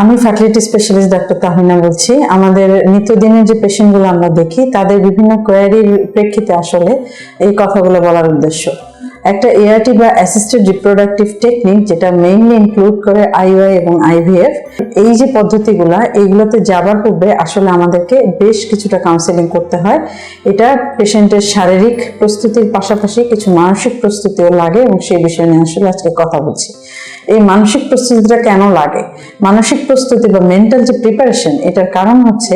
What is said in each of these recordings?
আমি fertility specialist doctor তাহিনা বলছি। আমাদের নিত্যদিনের যে পেশেন্টগুলো আমরা দেখি, তাদের বিভিন্ন কোয়ারির প্রেক্ষিতে আসলে এই কথাগুলো বলার উদ্দেশ্য। একটা এআরটি বা অ্যাসিস্টেড রিপ্রোডাক্টিভ টেকনিক যেটা মেইনলি ইনক্লুড করে আইওআই এবং আইভিএফ এই যে পদ্ধতিগুলা, এইগুলোতে যাবার পূর্বে আসলে আমাদেরকে বেশ কিছুটা কাউন্সেলিং করতে হয়। এটা পেশেন্টের শারীরিক প্রস্তুতির পাশাপাশি কিছু মানসিক প্রস্তুতিও লাগে এবং সেই বিষয় নিয়ে আসলে আজকে কথা বলছি। এই মানসিক প্রস্তুতিটা কেন লাগে? মানসিক প্রস্তুতি বা মেন্টাল যে প্রিপারেশন এটার কারণ হচ্ছে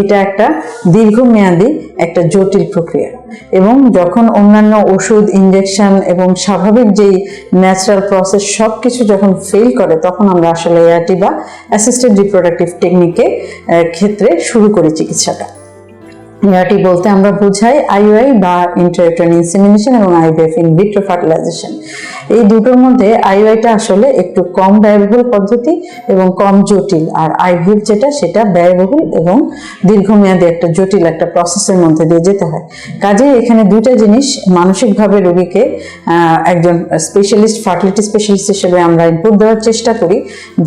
এটা একটা দীর্ঘমেয়াদী একটা জটিল প্রক্রিয়া। এবং যখন অন্যান্য ওষুধ ইনজেকশন এবং স্বাভাবিক যেই ন্যাচারাল প্রসেস সব কিছু যখন ফেল করে, তখন আমরা আসলে এআরটি বা অ্যাসিস্টেন্ট রিপ্রোডাক্টিভ টেকনিকে ক্ষেত্রে শুরু করি চিকিৎসাটা। ইয়াটি বলতে আমরা বুঝাই আইওআই বা ইন্টারট্রান ইনসেমিনেশন এবং আইভিএফ ইন ভিট্রো ফার্টিলাইজেশন এই দুটোর মধ্যে আইওআইটা আসলে একটু কম ব্যয়বহুল পদ্ধতি এবং কম জটিল, আর আইভিএফ যেটা সেটা ব্যয়বহুল এবং দীর্ঘমেয়াদী একটা জটিল একটা প্রসেসের মধ্যে দিয়ে যেতে হয়। কাজেই এখানে দুইটা জিনিস, মানসিকভাবে রোগীকে একজন স্পেশালিস্ট ফার্টিলিটি স্পেশালিস্ট হিসেবে আমরা ইনপুট দেওয়ার চেষ্টা করি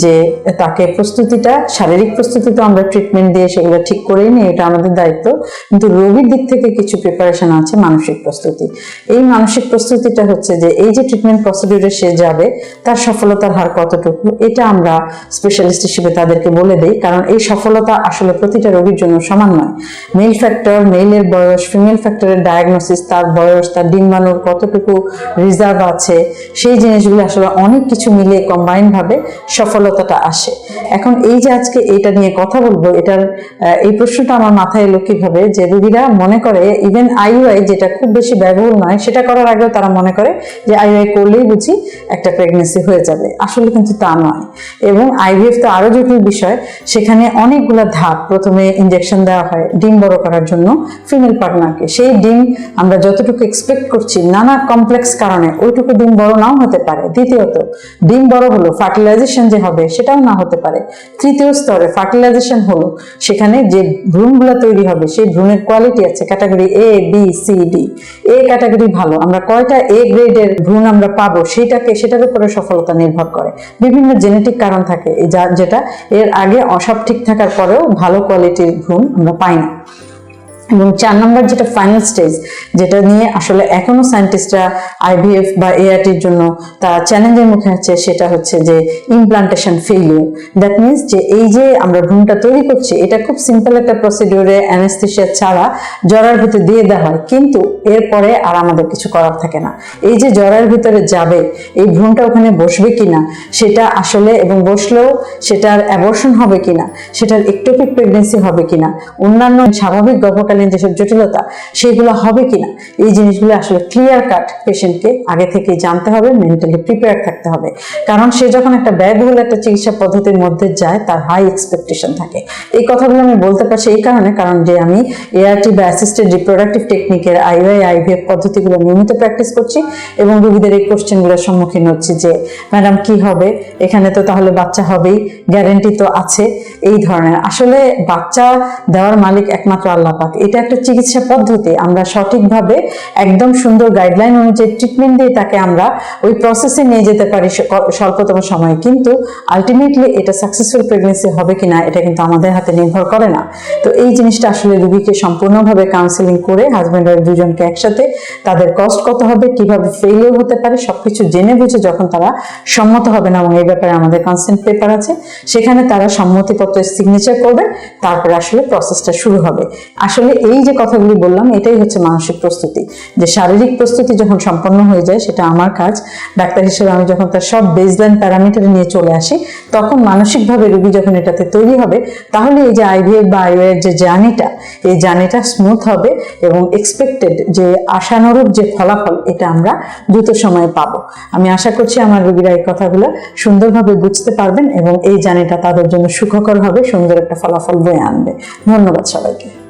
যে তাকে প্রস্তুতিটা, শারীরিক প্রস্তুতি তো আমরা ট্রিটমেন্ট দিয়ে সেগুলো ঠিক করেই নিই, এটা আমাদের দায়িত্ব। কিন্তু রোগীর দিক থেকে কিছু প্রিপারেশন আছে, মানসিক প্রস্তুতি। এই মানসিক প্রস্তুতিটা হচ্ছে যে, এই যে ট্রিটমেন্ট প্রসিডিউরে সে যাবে, তার সফলতার হার কতটুকু, এটা আমরা স্পেশালিস্ট হিসেবে তাদেরকে বলে দেই। কারণ এই সফলতা আসলে প্রতিটা রোগীর জন্য সমান নয়। মেল ফ্যাক্টর মেলের বয়স ফিমেল ফ্যাক্টরের ডায়াগনোসিস তার বয়স, তার ডিম্বাণুর কতটুকু রিজার্ভ আছে, সেই জিনিসগুলো আসলে অনেক কিছু মিলিয়ে কম্বাইন ভাবে সফলতাটা আসে। এখন এই যে আজকে এটা নিয়ে কথা বলব, এটার এই প্রশ্নটা আমার মাথায় এলো কীভাবে? যে রোগীরা মনে করে ইভেন আইইআই যেটা খুব বেশি ব্যয়বহুল নয়, সেটা করার আগেও তারা মনে করে যে আইইআই করলেই বুঝি একটা প্রেগনেন্সি হয়ে যাবে। আসলে কিন্তু তা নয়। এবং আইভিএফ তো আরও জটিল বিষয়, সেখানে অনেকগুলো ধাপ। প্রথমে ইনজেকশন দেওয়া হয় ডিম বড় করার জন্য ফিমেল পার্টনারকে সেই ডিম আমরা যতটুকু এক্সপেক্ট করছি, নানা কমপ্লেক্স কারণে ওইটুকু ডিম বড় নাও হতে পারে। দ্বিতীয়ত, ডিম বড় হলো ফার্টিলাইজেশন যে হবে, সেটাও না হতে পারে। তৃতীয় স্তরে ফার্টিলাইজেশন হলো, সেখানে যে ভ্রূণগুলো তৈরি হবে, সেই ভ্রূণের কোয়ালিটি আছে category A B C D A category ভালো, আমরা কয়টা এ গ্রেডের ভ্রূণ আমরা পাবো সেটাকে সেটার উপরে সফলতা নির্ভর করে। বিভিন্ন জেনেটিক কারণ থাকে যা- যেটা এর আগে অসব ঠিক থাকার পরেও ভালো কোয়ালিটির ভ্রূণ আমরা পাই না। এবং চার নম্বর যেটা ফাইনাল স্টেজ যেটা নিয়ে আসলে এখনও সায়েন্টিস্টরা আইভিএফ বা এআরটির জন্য তারা চ্যালেঞ্জের মুখে আছে, সেটা হচ্ছে যে ইমপ্লান্টেশন ফেলিওর দ্যাট মিনস যে এই যে আমরা ভ্রূণটা তৈরি করছি, এটা খুব সিম্পল একটা প্রসিডিওরে অ্যানেস্থেশিয়া ছাড়া জরার ভিতরে দিয়ে দেওয়া হয়, কিন্তু এরপরে আর আমাদের কিছু করার থাকে না। এই যে জরার ভিতরে যাবে, এই ভ্রূণটা ওখানে বসবে কিনা, সেটা আসলে এবং বসলেও সেটার অ্যাবর্শন হবে কিনা, সেটার একটোপিক প্রেগনেন্সি হবে কিনা, অন্যান্য স্বাভাবিক গর্ভকালীন যেসব জটিলতা, সেগুলো হবে কিনা? এই জিনিসগুলো আসলে ক্লিয়ার কাট পেশেন্টকে আগে থেকে জানতে হবে মেন্টালি প্রিপেয়ার থাকতে হবে। কারণ সে যখন একটা ব্যয়বহুল একটা চিকিৎসা পদ্ধতির মধ্যে যায়, তার হাই এক্সপেকটেশন থাকে। এই কথাগুলো আমি বলতে পারছি এই কারণে, কারণ যে আমি এআরটি বা অ্যাসিস্টেড রিপ্রোডাক্টিভ টেকনিকের আইওআই আইভিএফ পদ্ধতিগুলো নিয়মিত প্র্যাকটিস করছি এবং রোগীদের এই কোশ্চেনগুলোর সম্মুখীন হচ্ছি যে, ম্যাডাম, কি হবে? এখানে তো তাহলে বাচ্চা হবেই গ্যারেন্টি তো আছে। এই ধরনের। আসলে বাচ্চা দেওয়ার মালিক একমাত্র আল্লাহ পাক। এটা একটা চিকিৎসা পদ্ধতি। আমরা সঠিকভাবে একদম সুন্দর গাইডলাইন অনুযায়ী ট্রিটমেন্ট দিয়ে তাকে আমরা ওই প্রসেসে নিয়ে যেতে পারি স্বল্পতম সময়ে। কিন্তু আলটিমেটলি এটা সাকসেসফুল প্রেগনেন্সি হবে কিনা এটা কিন্তু আমাদের হাতে নির্ভর করে না। তো এই জিনিসটা আসলে রুগীকে সম্পূর্ণভাবে কাউন্সিলিং করে হাজব্যান্ড ওয়াইফ দুজনকে একসাথে তাদের কস্ট কত হবে, কীভাবে ফেলিওর হতে পারে, সবকিছু জেনে বুঝে যখন তারা সম্মত হবে না এবং এই ব্যাপারে আমাদের কনসেন্ট পেপার আছে, সেখানে তারা সম্মতিপত্রের সিগনেচার করবে, তারপরে আসলে প্রসেসটা শুরু হবে। আসলে এই যে কথাগুলি বললাম, এটাই হচ্ছে মানসিক প্রস্তুতি। যে শারীরিক প্রস্তুতি যখন সম্পন্ন হয়ে যায়, সেটা আমার কাজ। ডাক্তার হিসেবে আমি যখন তার সব বেসলাইন প্যারামিটার নিয়ে চলে আসি, তখন মানসিকভাবে রোগী যখন এটাতে তৈরি হবে, তাহলে এই যে আইভিএফ বা আইওএর যে জার্নিটা, এই জার্নিটা স্মুথ হবে এবং এক্সপেক্টেড যে আশানুরূপ যে ফলাফল, এটা আমরা দ্রুত সময়ে পাবো। আমি আশা করছি আমার রুগীরা এই কথাগুলো সুন্দরভাবে বুঝতে পারবেন এবং এই জার্নিটা তাদের জন্য সুখকর হবে, সুন্দর একটা ফলাফল বয়ে আনবে। ধন্যবাদ সবাইকে।